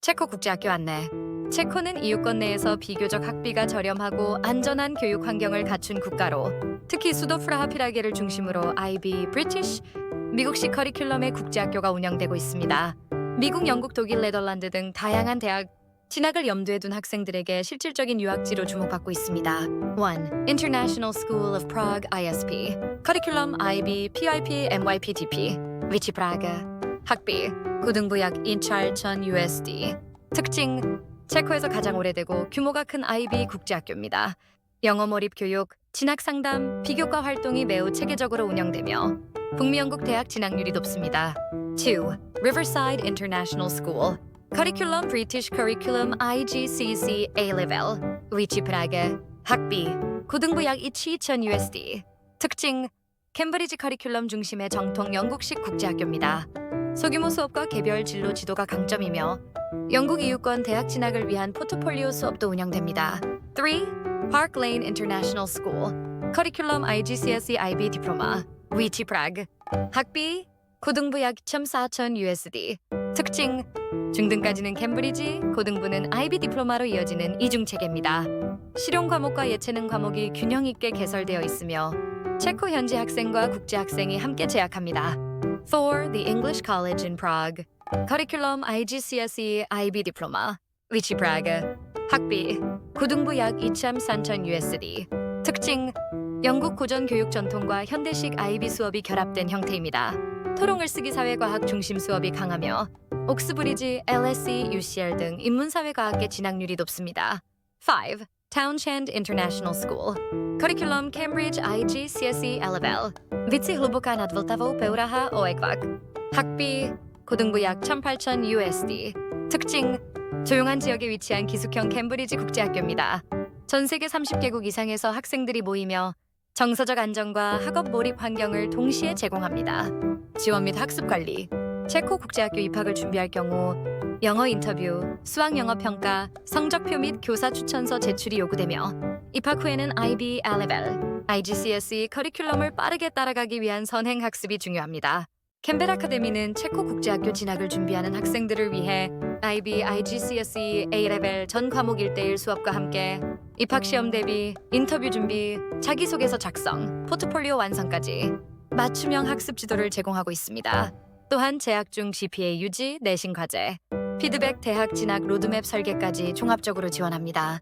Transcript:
체코 국제학교 안내. 체코는 이유권 내에서 비교적 학비가 저렴하고 안전한 교육 환경을 갖춘 국가로 특히 수도 프라하피라게를 중심으로 IB, 브리티시, 미국식 커리큘럼의 국제학교가 운영되고 있습니다. 미국, 영국, 독일, 네덜란드 등 다양한 대학 진학을 염두에 둔 학생들에게 실질적인 유학지로 주목받고 있습니다. 1. International School of Prague ISP 커리큘럼 IB, PIP, MYPDP 위치 프라그 학비 고등부 약 2,8천 USD 특징 체코에서 가장 오래되고 규모가 큰 IB 국제학교입니다. 영어 몰입 교육, 진학 상담, 비교과 활동이 매우 체계적으로 운영되며 북미 영국 대학 진학률이 높습니다. 2. Riverside International School 커리큘럼 British Curriculum IGCC A-Level 위치 프라그 학비 고등부 약 2,2천 USD 특징 캠브리지 커리큘럼 중심의 정통 영국식 국제학교입니다. 소규모 수업과 개별 진로 지도가 강점이며 영국 이유권 대학 진학을 위한 포트폴리오 수업도 운영됩니다. 3. Park Lane International School 커리큘럼 IGCSE IB 디플로마 위치 프라그 학비 고등부 약 2,4천 USD 특징 중등까지는 캠브리지, 고등부는 IB 디플로마로 이어지는 이중 체계입니다. 실용 과목과 예체능 과목이 균형 있게 개설되어 있으며 체코 현지 학생과 국제 학생이 함께 재학합니다. 4. The English College in Prague 커리큘럼 IGCSE IB 디플로마 위치 프라그 학비 고등부 약 2,3천 USD 특징 영국 고전 교육 전통과 현대식 IB 수업이 결합된 형태입니다. 토롱을 쓰기 사회과학 중심 수업이 강하며 옥스브리지, LSE, UCL 등 인문사회과학계 진학률이 높습니다. 5. Townshend International School. 커리큘럼 Cambridge IG CSE L-Level 위치 hluboko nad Vltavou Peuraha Oekvak 학비 고등부 약 1,800 USD 특징 조용한 지역에 위치한 기숙형 캠브리지 국제학교입니다. 전 세계 30개국 이상에서 학생들이 모이며 정서적 안정과 학업 몰입 환경을 동시에 제공합니다. 지원 및 학습 관리 체코 국제학교 입학을 준비할 경우 영어 인터뷰, 수학 영어 평가, 성적표 및 교사 추천서 제출이 요구되며 입학 후에는 IB A-Level, IGCSE 커리큘럼을 빠르게 따라가기 위한 선행 학습이 중요합니다. 캠벨 아카데미는 체코 국제학교 진학을 준비하는 학생들을 위해 IB, IGCSE, A-Level 전 과목 1대1 수업과 함께 입학 시험 대비, 인터뷰 준비, 자기소개서 작성, 포트폴리오 완성까지 맞춤형 학습 지도를 제공하고 있습니다. 또한 재학 중 GPA 유지, 내신 과제, 피드백 대학 진학 로드맵 설계까지 종합적으로 지원합니다.